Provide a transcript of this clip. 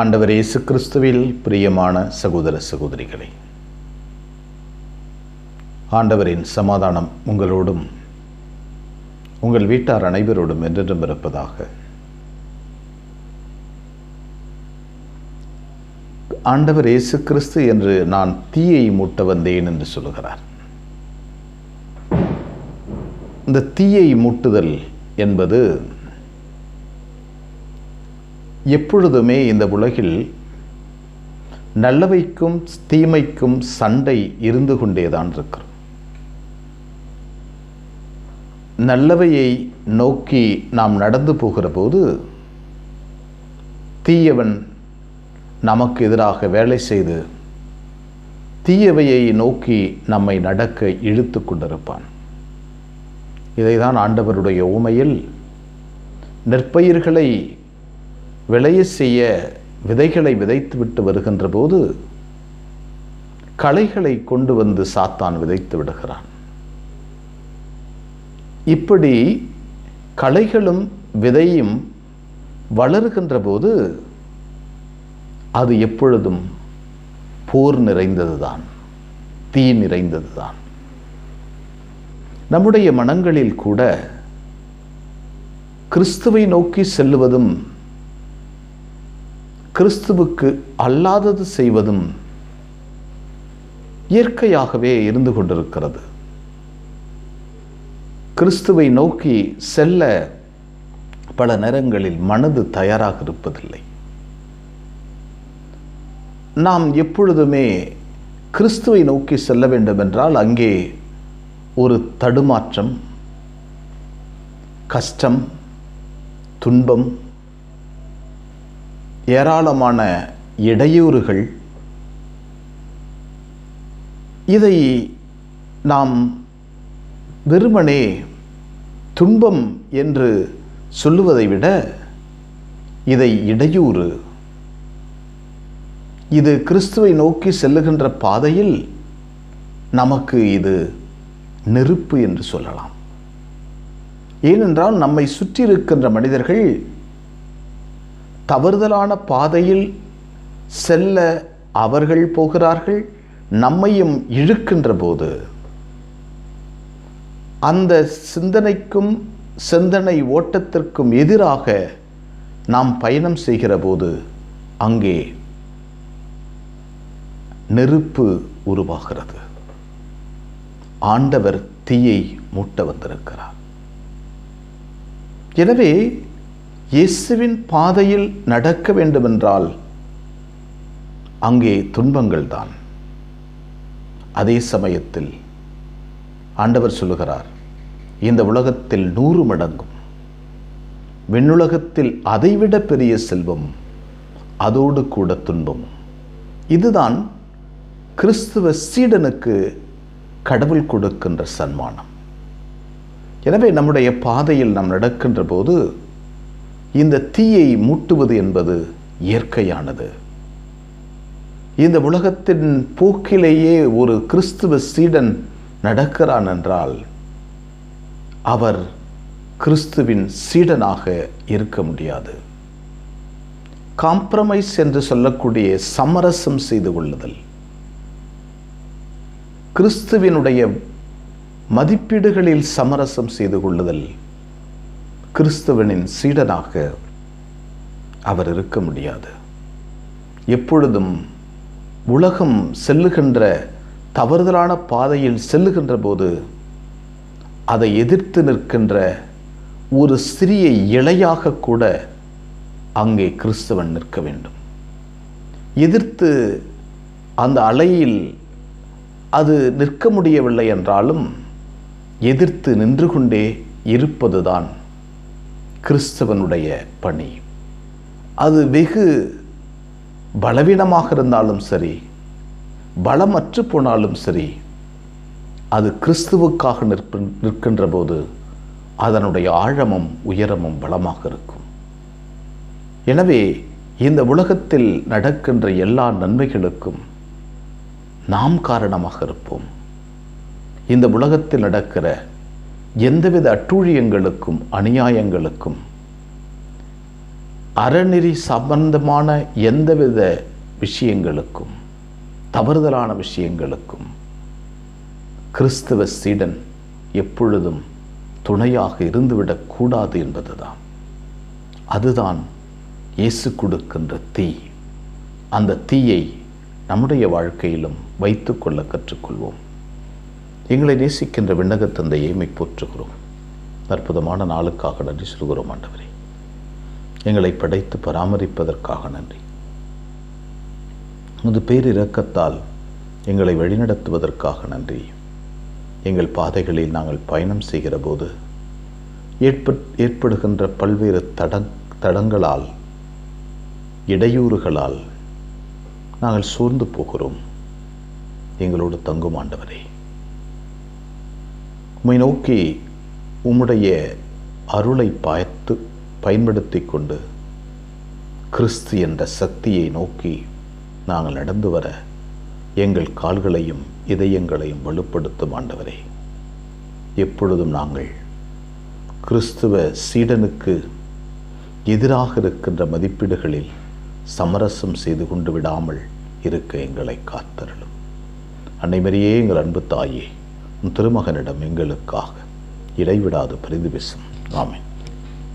ஆண்டவர் இயேசு கிறிஸ்துவில் பிரியமான சகோதர சகோதரிகளே ஆண்டவரின் சமாதானம் உங்களோடும் உங்கள் வீட்டார் அனைவரோடும் என்றென்றும் இருப்பதாக. ஆண்டவர் இயேசு கிறிஸ்து என்று நான் தீயை மூட்ட வந்தேன் என்று சொல்லுகிறார். இந்த தீயை மூட்டுதல் என்பது எப்பொழுதுமே இந்த உலகில் நல்லவைக்கும் தீமைக்கும் சண்டை இருந்து கொண்டேதான் இருக்கிறோம். நல்லவையை நோக்கி நாம் நடந்து போகிற போது தீயவன் நமக்கு எதிராக வேலை செய்து தீயவையை நோக்கி நம்மை நடக்க இழுத்து கொண்டிருப்பான். இதைதான் ஆண்டவருடைய ஊமையில் நெற்பயிர்களை விளைய செய்ய விதைகளை விதைத்துவிட்டு வருகின்ற போது களைகளை கொண்டு வந்து சாத்தான் விதைத்து விடுகிறான். இப்படி களைகளும் விதையும் வளர்கின்ற போது அது எப்பொழுதும் போர் நிறைந்ததுதான் தீ நிறைந்ததுதான். நம்முடைய மனங்களில் கூட கிறிஸ்துவை நோக்கி செல்லுவதும் கிறிஸ்துவுக்கு அல்லாதது செய்வதும் இயற்கையாகவே இருந்து கொண்டிருக்கிறது. கிறிஸ்துவை நோக்கி செல்ல பல நேரங்களில் மனது தயாராக இருப்பதில்லை. நாம் எப்பொழுதுமே கிறிஸ்துவை நோக்கி செல்ல வேண்டும் என்றால் அங்கே ஒரு தடுமாற்றம் கஷ்டம் துன்பம் ஏராளமான இடையூறுகள். இதை நாம் வெறுமனே துன்பம் என்று சொல்லுவதை விட இதை இடையூறு. இது கிறிஸ்துவை நோக்கி செல்லுகின்ற பாதையில் நமக்கு இது நெருப்பு என்று சொல்லலாம். ஏனென்றால் நம்மை சுற்றி இருக்கின்ற மனிதர்கள் தவறுதலான பாதையில் செல்ல அவர்கள் போகிறார்கள் நம்மையும் இழுக்கின்ற போது அந்த சிந்தனைக்கும் சிந்தனை ஓட்டத்திற்கும் எதிராக நாம் பயணம் செய்கிற போது அங்கே நெருப்பு உருவாகிறது. ஆண்டவர் தீயை மூட்ட வந்திருக்கிறார். எனவே இயேசுவின் பாதையில் நடக்க வேண்டுமென்றால் அங்கே துன்பங்கள் தான் அதே சமயத்தில் ஆண்டவர் சொல்லுகிறார் இந்த உலகத்தில் நூறு மடங்கும் விண்ணுலகத்தில் அதைவிட பெரிய செல்வம் அதோடு கூட துன்பம். இதுதான் கிறிஸ்துவ சீடனுக்கு கடவுள் கொடுக்கின்ற சன்மானம். எனவே நம்முடைய பாதையில் நாம் நடக்கின்ற போது இந்த தீயை மூட்டுவது என்பது இயற்கையானது. இந்த உலகத்தின் போக்கிலேயே ஒரு கிறிஸ்துவ சீடன் நடக்கிறான் என்றால் அவர் கிறிஸ்துவின் சீடனாக இருக்க முடியாது. காம்ப்ரமைஸ் என்று சொல்லக்கூடிய சமரசம் செய்து கொள்ளுதல். கிறிஸ்துவினுடைய மதிப்பீடுகளில் சமரசம் செய்து கொள்ளுதல். கிறிஸ்தவனின் சீடனாக அவர் இருக்க முடியாது. எப்பொழுதும் உலகம் செல்லுகின்ற தவறுதலான பாதையில் செல்லுகின்ற போது அதை எதிர்த்து நிற்கின்ற ஒரு சிறிய இலையாக கூட அங்கே கிறிஸ்தவன் நிற்க வேண்டும். எதிர்த்து அந்த அலையில் அது நிற்க முடியவில்லை என்றாலும் எதிர்த்து நின்று கொண்டே இருப்பதுதான் கிறிஸ்தவனுடைய பணி. அது வெகு பலவீனமாக இருந்தாலும் சரி பலமற்று போனாலும் சரி அது கிறிஸ்துவுக்காக நிற்ப நிற்கின்ற போது அதனுடைய ஆழமும் உயரமும் பலமாக இருக்கும். எனவே இந்த உலகத்தில் நடக்கின்ற எல்லா நன்மைகளுக்கும் நாம் காரணமாக இருப்போம். இந்த உலகத்தில் நடக்கிற எந்தவித அட்டூழியங்களுக்கும் அநியாயங்களுக்கும் அறநெறி சம்பந்தமான எந்தவித விஷயங்களுக்கும் தவறுதலான விஷயங்களுக்கும் கிறிஸ்தவ சீடன் எப்பொழுதும் துணையாக இருந்துவிடக்கூடாது என்பதுதான். அதுதான் இயேசு கொடுக்கின்ற தீ. அந்த தீயை நம்முடைய வாழ்க்கையிலும் வைத்துக்கொள்ள கற்றுக்கொள்வோம். எங்களை நேசிக்கின்ற விண்ணக தந்தையை மை போற்றுகிறோம் அற்புதமான நாளுக்காக நன்றி சொல்கிறோம் ஆண்டவரே. எங்களை படைத்து பராமரிப்பதற்காக நன்றி. உமது பேரிரக்கத்தால் எங்களை வழிநடத்துவதற்காக நன்றி. எங்கள் பாதைகளில் நாங்கள் பயணம் செய்கிற போது ஏற்பட் ஏற்படுகின்ற பல்வேறு தடங் தடங்களால் இடையூறுகளால் நாங்கள் சோர்ந்து போகிறோம். எங்களோடு தங்கும் ஆண்டவரே. உம்மை நோக்கி உம்முடைய அருளை பாய்த்து பயன்படுத்தி கொண்டு கிறிஸ்து என்ற சக்தியை நோக்கி நாங்கள் நடந்து வர எங்கள் கால்களையும் இதயங்களையும் வலுப்படுத்தும் ஆண்டவரே. எப்பொழுதும் நாங்கள் கிறிஸ்துவ சீடனுக்கு எதிராக இருக்கின்ற மதிப்பீடுகளில் சமரசம் செய்து கொண்டு விடாமல் இருக்க எங்களை காத்தருளும். அன்னைமரியே எங்கள் அன்பு தாயே திருமகனிடம் எங்களுக்காக இடைவிடாது பரிந்து பேசும். ஆமென்.